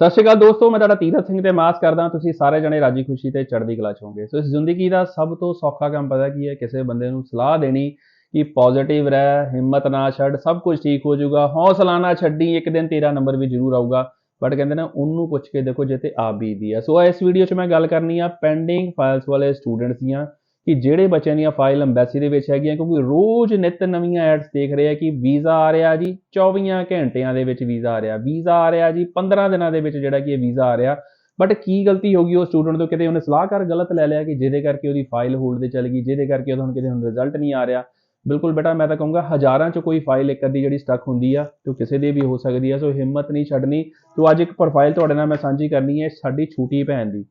ਸਤਿ ਸ਼੍ਰੀ ਅਕਾਲ ਦੋਸਤੋ, ਮੈਂ ਤੁਹਾਡਾ ਤੀਰਥ ਸਿੰਘ ਤੇ ਮਾਸ ਕਰਦਾ। ਤੁਸੀਂ ਸਾਰੇ ਜਣੇ ਰਾਜੀ ਖੁਸ਼ੀ ਤੇ ਚੜ੍ਹਦੀ ਕਲਾ ਚ ਹੋਵੋਗੇ। ਸੋ ਇਸ ਜ਼ਿੰਦਗੀ ਦਾ ਸਭ ਤੋਂ ਸੌਖਾ ਕੰਮ ਪਤਾ ਕੀ ਹੈ? ਕਿਸੇ ਬੰਦੇ ਨੂੰ ਸਲਾਹ ਦੇਣੀ ਕਿ ਪੋਜ਼ਿਟਿਵ ਰਹਿ, ਹਿੰਮਤ ਨਾ ਛੱਡ, ਸਭ ਕੁਝ ਠੀਕ ਹੋ ਜਾਊਗਾ। ਹੌਸਲਾ ਨਾ ਛੱਡੀ, ਇੱਕ ਦਿਨ ਤੇਰਾ ਨੰਬਰ ਵੀ ਜ਼ਰੂਰ ਆਊਗਾ। ਬਟ ਕਹਿੰਦੇ ਨਾ, ਉਹਨੂੰ ਪੁੱਛ ਕੇ ਦੇਖੋ ਜੇ ਤੇ ਆ ਬੀਤਦੀ ਆ ਸੋ ਇਸ ਵੀਡੀਓ 'ਚ ਮੈਂ ਗੱਲ ਕਰਨੀ ਆ ਪੈਂਡਿੰਗ ਫਾਈਲਸ ਵਾਲੇ ਸਟੂਡੈਂਟਸ ਦੀਆਂ। ਕਿ ਜਿਹੜੇ ਬੱਚਿਆਂ ਦੀਆਂ ਫਾਈਲ ਅੰਬੈਸੀ ਦੇ ਵਿੱਚ ਹੈਗੀਆਂ, ਕਿਉਂਕਿ ਰੋਜ਼ ਨਿਤ ਨਵੀਆਂ ਐਡਸ ਦੇਖ ਰਹੇ ਆ ਕਿ ਵੀਜ਼ਾ ਆ ਰਿਹਾ ਜੀ 24 ਘੰਟਿਆਂ ਦੇ ਵਿੱਚ ਵੀਜ਼ਾ ਆ ਰਿਹਾ, ਵੀਜ਼ਾ ਆ ਰਿਹਾ ਜੀ 15 ਦਿਨਾਂ ਦੇ ਵਿੱਚ ਜਿਹੜਾ ਕਿ ਇਹ ਵੀਜ਼ਾ ਆ ਰਿਹਾ। ਬਟ ਕੀ ਗਲਤੀ ਹੋ ਗਈ ਉਹ ਸਟੂਡੈਂਟ ਤੋਂ? ਕਿਤੇ ਉਹਨੇ ਸਲਾਹਕਾਰ ਗਲਤ ਲੈ ਲਿਆ ਕਿ ਜਿਹਦੇ ਕਰਕੇ ਉਹਦੀ ਫਾਈਲ ਹੋਲਡ ਤੇ ਚਲ ਗਈ, ਜਿਹਦੇ ਕਰਕੇ ਉਹਦਾ ਹੁਣ ਕਿਤੇ ਹੁਣ ਰਿਜ਼ਲਟ ਨਹੀਂ ਆ ਰਿਹਾ। ਬਿਲਕੁਲ ਬੇਟਾ, ਮੈਂ ਤਾਂ ਕਹੂੰਗਾ ਹਜ਼ਾਰਾਂ ਚ ਕੋਈ ਫਾਈਲ ਇੱਕ ਅੱਧੀ ਜਿਹੜੀ ਸਟਕ ਹੁੰਦੀ ਆ, ਤੇ ਕਿਸੇ ਦੇ ਵੀ ਹੋ ਸਕਦੀ ਆ, ਸੋ ਹਿੰਮਤ ਨਹੀਂ ਛੱਡਣੀ। ਤੋ ਅੱਜ ਇੱਕ ਪ੍ਰੋਫਾਈਲ ਤੁਹਾਡੇ ਨਾਲ ਮੈਂ ਸਾਂਝੀ ਕਰਨੀ ਹੈ ਸਾਡੀ ਛੋਟੀ ਭੈਣ ਦੀ।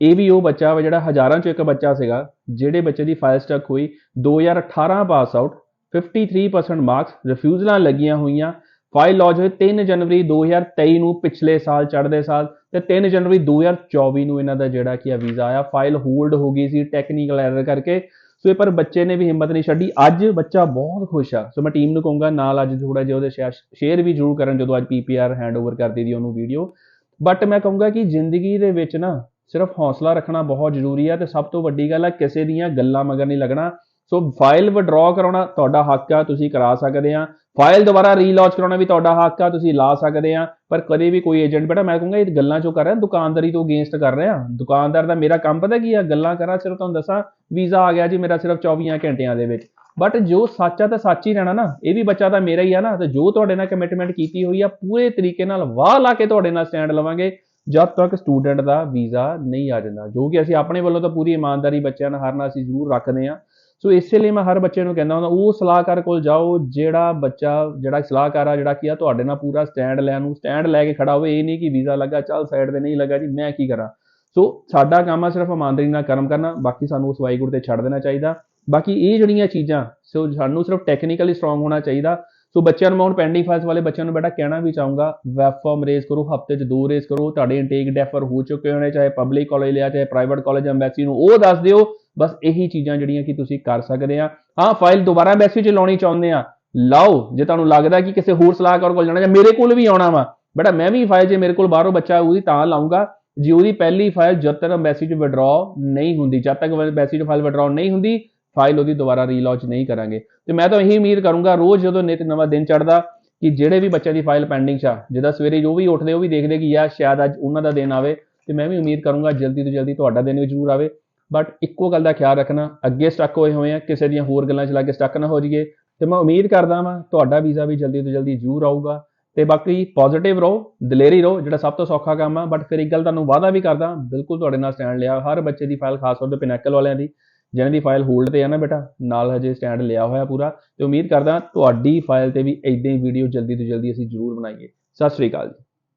ਇਹ ਵੀ ਉਹ ਬੱਚਾ ਵਾ ਜਿਹੜਾ ਹਜ਼ਾਰਾਂ ਚੋਂ ਇੱਕ ਬੱਚਾ ਸੀਗਾ, ਜਿਹੜੇ ਬੱਚੇ ਦੀ ਫਾਈਲ ਸਟਕ ਹੋਈ 2018 ਪਾਸ ਆਊਟ 53% ਮਾਰਕਸ ਰਿਫਿਊਜ਼ਲਾਂ ਲੱਗੀਆਂ ਹੋਈਆਂ ਫਾਈਲ ਲੌਜ ਹੋਈ 3 ਜਨਵਰੀ 2023 ਨੂੰ, ਪਿਛਲੇ ਸਾਲ, ਚੜ੍ਹਦੇ ਸਾਲ, ਤੇ 3 ਜਨਵਰੀ 2024 ਨੂੰ ਇਹਨਾਂ ਦਾ ਜਿਹੜਾ ਕੀ ਆ ਵੀਜ਼ਾ ਆਇਆ ਫਾਈਲ ਹੋਲਡ ਹੋ ਗਈ ਸੀ ਟੈਕਨੀਕਲ ਐਰਰ ਕਰਕੇ, ਸੋ ਇਹ ਪਰ ਬੱਚੇ ਨੇ ਵੀ ਹਿੰਮਤ ਨਹੀਂ ਛੱਡੀ, ਅੱਜ ਬੱਚਾ ਬਹੁਤ ਖੁਸ਼ ਆ, ਸੋ ਮੈਂ ਟੀਮ ਨੂੰ ਕਹੂੰਗਾ ਨਾਲ ਅੱਜ ਥੋੜਾ ਜਿਹਾ ਉਹਦੇ ਸ਼ੇਅਰ ਵੀ ਜ਼ਰੂਰ ਕਰਨ ਜਦੋਂ ਅੱਜ ਪੀਪੀਆਰ ਹੈਂਡਓਵਰ ਕਰਦੀ ਦੀ ਉਹਨੂੰ ਵੀਡੀਓ ਬਟ ਮੈਂ ਕਹੂੰਗਾ ਕਿ ਜ਼ਿੰਦਗੀ ਦੇ ਵਿੱਚ ਨਾ ਸਿਰਫ ਹੌਸਲਾ ਰੱਖਣਾ ਬਹੁਤ ਜ਼ਰੂਰੀ ਹੈ ਤੇ ਸਭ ਤੋਂ ਵੱਡੀ ਗੱਲ ਹੈ ਕਿਸੇ ਦੀਆਂ ਗੱਲਾਂ ਮਗਰ ਨਹੀਂ ਲੱਗਣਾ। ਸੋ ਫਾਈਲ ਵਿਡਰਾਅ ਕਰਾਉਣਾ ਤੁਹਾਡਾ ਹੱਕ ਆ, ਤੁਸੀਂ ਕਰਾ ਸਕਦੇ ਆ। ਫਾਈਲ ਦੁਬਾਰਾ ਰੀਲਾਂਚ ਕਰਾਉਣਾ ਵੀ ਤੁਹਾਡਾ ਹੱਕ ਆ, ਤੁਸੀਂ ਲਾ ਸਕਦੇ ਆ। ਪਰ ਕਦੇ ਵੀ ਕੋਈ ਏਜੰਟ ਬੇਟਾ ਮੈਂ ਕਹੂੰਗਾ ਇਹ ਗੱਲਾਂ ਚੋਂ ਕਰ ਰਿਹਾ? ਦੁਕਾਨਦਾਰੀ ਤੋਂ ਅਗੇਂਸਟ ਕਰ ਰਿਹਾ। ਦੁਕਾਨਦਾਰ ਦਾ ਮੇਰਾ ਕੰਮ ਪਤਾ ਕੀ ਆ? ਗੱਲਾਂ ਕਰਾਂ, ਸਿਰਫ ਤੁਹਾਨੂੰ ਦੱਸਾਂ, ਵੀਜ਼ਾ ਆ ਗਿਆ ਜੀ ਮੇਰਾ ਸਿਰਫ 24 ਘੰਟਿਆਂ ਦੇ ਵਿੱਚ। ਬਟ ਜੋ ਸੱਚ ਆ ਤਾਂ ਸੱਚ ਹੀ ਰਹਿਣਾ ਨਾ, ਇਹ ਵੀ ਬੱਚਾ ਤਾਂ ਮੇਰਾ ਹੀ ਆ ਨਾ। ਤੇ ਜੋ ਤੁਹਾਡੇ ਨਾਲ ਕਮਿਟਮੈਂਟ ਕੀਤੀ ਹੋਈ ਆ, ਪੂਰੇ ਤਰੀਕੇ ਨਾਲ ਵਾਹ ਲਾ ਕੇ ਤੁਹਾਡੇ ਨਾਲ ਸਟੈਂਡ ਲਵਾਂਗੇ। ਜਦ ਤੱਕ ਸਟੂਡੈਂਟ ਦਾ ਵੀਜ਼ਾ ਨਹੀਂ ਆ ਜਾਂਦਾ, ਜੋ ਕਿ ਅਸੀਂ ਆਪਣੇ ਵੱਲੋਂ ਤਾਂ ਪੂਰੀ ਇਮਾਨਦਾਰੀ ਬੱਚਿਆਂ ਨਾਲ ਹਰ ਨਾਲ ਅਸੀਂ ਜ਼ਰੂਰ ਰੱਖਦੇ ਆ ਸੋ ਇਸੇ ਲਈ ਮੈਂ ਹਰ ਬੱਚੇ ਨੂੰ ਕਹਿੰਦਾ ਹੁੰਦਾ, ਉਹ ਸਲਾਹਕਾਰ ਕੋਲ ਜਾਓ, ਜਿਹੜਾ ਬੱਚਾ, ਜਿਹੜਾ ਸਲਾਹਕਾਰ ਆ, ਜਿਹੜਾ ਕੀ ਆ, ਤੁਹਾਡੇ ਨਾਲ ਪੂਰਾ ਸਟੈਂਡ ਲੈਣ ਨੂੰ ਸਟੈਂਡ ਲੈ ਕੇ ਖੜਾ ਹੋਵੇ, ਇਹ ਨਹੀਂ ਕਿ ਵੀਜ਼ਾ ਲੱਗਾ, ਚੱਲ ਸਾਈਡ ਤੇ ਨਹੀਂ ਲੱਗਾ ਜੀ, ਮੈਂ ਕੀ ਕਰਾਂ? ਸੋ ਸਾਡਾ ਕੰਮ ਆ ਸਿਰਫ ਇਮਾਨਦਾਰੀ ਨਾਲ ਕਰਮ ਕਰਨਾ, ਬਾਕੀ ਸਾਨੂੰ ਉਸ ਵਾਹਿਗੁਰੂ ਤੇ ਛੱਡ ਦੇਣਾ ਚਾਹੀਦਾ। ਬਾਕੀ ਇਹ ਜਿਹੜੀਆਂ ਚੀਜ਼ਾਂ, ਸੋ ਸਾਨੂੰ ਸਿਰਫ ਟੈਕਨੀਕਲੀ ਸਟਰੋਂਗ ਹੋਣਾ ਚਾਹੀਦਾ ਸੋ ਬੱਚਿਆਂ ਨੂੰ ਮੈਂ ਹੁਣ ਪੈਂਡਿੰਗ ਫਾਈਲਸ ਵਾਲੇ ਬੱਚਿਆਂ ਨੂੰ ਬੇਟਾ ਕਹਿਣਾ ਵੀ ਚਾਹੂੰਗਾ ਵੈਬ ਫਾਰਮ ਰੇਜ਼ ਕਰੋ, ਹਫ਼ਤੇ 'ਚ ਦੋ ਰੇਜ਼ ਕਰੋ, ਤੁਹਾਡੇ ਇਨਟੇਕ ਡੈਫਰ ਹੋ ਚੁੱਕੇ ਹੋਣੇ, ਚਾਹੇ ਪਬਲਿਕ ਕਾਲਜ ਲਿਆ, ਚਾਹੇ ਪ੍ਰਾਈਵੇਟ ਕਾਲਜ ਐਮਬੈਸੀ ਨੂੰ, ਉਹ ਦੱਸ ਦਿਓ, ਬਸ ਇਹੀ ਚੀਜ਼ਾਂ ਜਿਹੜੀਆਂ ਕਿ ਤੁਸੀਂ ਕਰ ਸਕਦੇ ਆ। ਹਾਂ ਫਾਈਲ ਦੁਬਾਰਾ ਐਮਬੈਸੀ 'ਚ ਲਾਉਣੀ ਚਾਹੁੰਦੇ ਆ। ਲਾਓ, ਜੇ ਤੁਹਾਨੂੰ ਲੱਗਦਾ ਕਿ ਕਿਸੇ ਹੋਰ ਸਲਾਹਕਾਰ ਕੋਲ ਜਾਣਾ, ਜਾਂ ਮੇਰੇ ਕੋਲ ਵੀ ਆਉਣਾ ਵਾ, ਬੇਟਾ ਮੈਂ ਵੀ ਫਾਈਲ ਜੇ ਮੇਰੇ ਕੋਲ ਬਾਹਰੋਂ ਬੱਚਾ ਉਹਦੀ ਤਾਂ ਲਾਉਂਗਾ। ਜੇ ਉਹਦੀ ਪਹਿਲੀ ਫਾਈਲ ਜਦ ਤੱਕ ਐਮਬੈਸੀ 'ਚ ਵਿਡਰਾਅ ਨਹੀਂ ਹੁੰਦੀ, ਜਦ ਤੱਕ ਐਮਬੈਸੀ 'ਚ ਫਾਈਲ ਵਿਡਰਾਅ ਨਹੀਂ ਹੁੰਦੀ ਫਾਈਲ ਉਹਦੀ ਦੁਬਾਰਾ ਰੀਲਾਂਚ ਨਹੀਂ ਕਰਾਂਗੇ। ਤੇ ਮੈਂ ਤਾਂ ਇਹੀ ਉਮੀਦ ਕਰੂੰਗਾ, ਰੋਜ਼ ਜਦੋਂ ਨਿਤ ਨਵਾਂ ਦਿਨ ਚੜਦਾ ਕਿ ਜਿਹੜੇ ਵੀ ਬੱਚਿਆਂ ਦੀ ਫਾਈਲ ਪੈਂਡਿੰਗ 'ਚ ਆ, ਜਿਹਦਾ ਸਵੇਰੇ ਜੋ ਵੀ ਉੱਠਦੇ, ਉਹ ਵੀ ਦੇਖਦੇ ਕਿ ਯਾਰ ਸ਼ਾਇਦ ਅੱਜ ਉਹਨਾਂ ਦਾ ਦਿਨ ਆਵੇ। ਤੇ ਮੈਂ ਵੀ ਉਮੀਦ ਕਰੂੰਗਾ ਜਲਦੀ ਤੋਂ ਜਲਦੀ ਤੁਹਾਡਾ ਦਿਨ ਵੀ ਜ਼ਰੂਰ ਆਵੇ। ਬਟ ਇੱਕੋ ਗੱਲ ਦਾ ਖਿਆਲ ਰੱਖਣਾ, ਅੱਗੇ ਸਟਕ ਹੋਏ ਹੋਏ ਆ, ਕਿਸੇ ਦੀਆਂ ਹੋਰ ਗੱਲਾਂ 'ਚ ਲੱਗ ਕੇ ਸਟਕ ਨਾ ਹੋ ਜਾਈਏ। ਤੇ ਮੈਂ ਉਮੀਦ ਕਰਦਾ ਵਾਂ, ਤੁਹਾਡਾ ਵੀਜ਼ਾ ਵੀ ਜਲਦੀ ਤੋਂ ਜਲਦੀ ਜ਼ਰੂਰ ਆਊਗਾ। ਤੇ ਬਾਕੀ ਪੋਜ਼ਿਟਿਵ ਰਹੋ, ਦਲੇਰੀ ਰਹੋ, ਜਿਹੜਾ ਸਭ ਤੋਂ ਸੌਖਾ ਕੰਮ ਆ। ਬਟ ਫਿਰ ਇੱਕ ਗੱਲ ਤੁਹਾਨੂੰ ਵਾਅਦਾ ਵੀ ਕਰਦਾ, ਬਿਲਕੁਲ ਤੁਹਾਡੇ ਨਾਲ ਸਟੈਂਡ ਲਿਆ, ਹਰ ਬੱਚੇ ਦੀ ਫਾਈਲ ਖਾਸ ਤੌਰ ਤੇ ਪਿਨੈਕਲ ਵਾਲਿਆਂ ਦੀ। ਜਿਹਨਾਂ ਦੀ ਫਾਈਲ ਹੋਲਡ ਤੇ ਆ ਨਾ ਬੇਟਾ, ਨਾਲ ਹਜੇ ਸਟੈਂਡ ਲਿਆ ਹੋਇਆ ਪੂਰਾ ਤੇ ਉਮੀਦ ਕਰਦਾ ਤੁਹਾਡੀ ਫਾਈਲ ਤੇ ਵੀ ਇਦਾਂ ਹੀ ਵੀਡੀਓ ਜਲਦੀ ਤੋਂ ਜਲਦੀ ਅਸੀਂ ਜ਼ਰੂਰ ਬਣਾਈਏ। ਸਤਿ ਸ੍ਰੀ ਅਕਾਲ ਜੀ।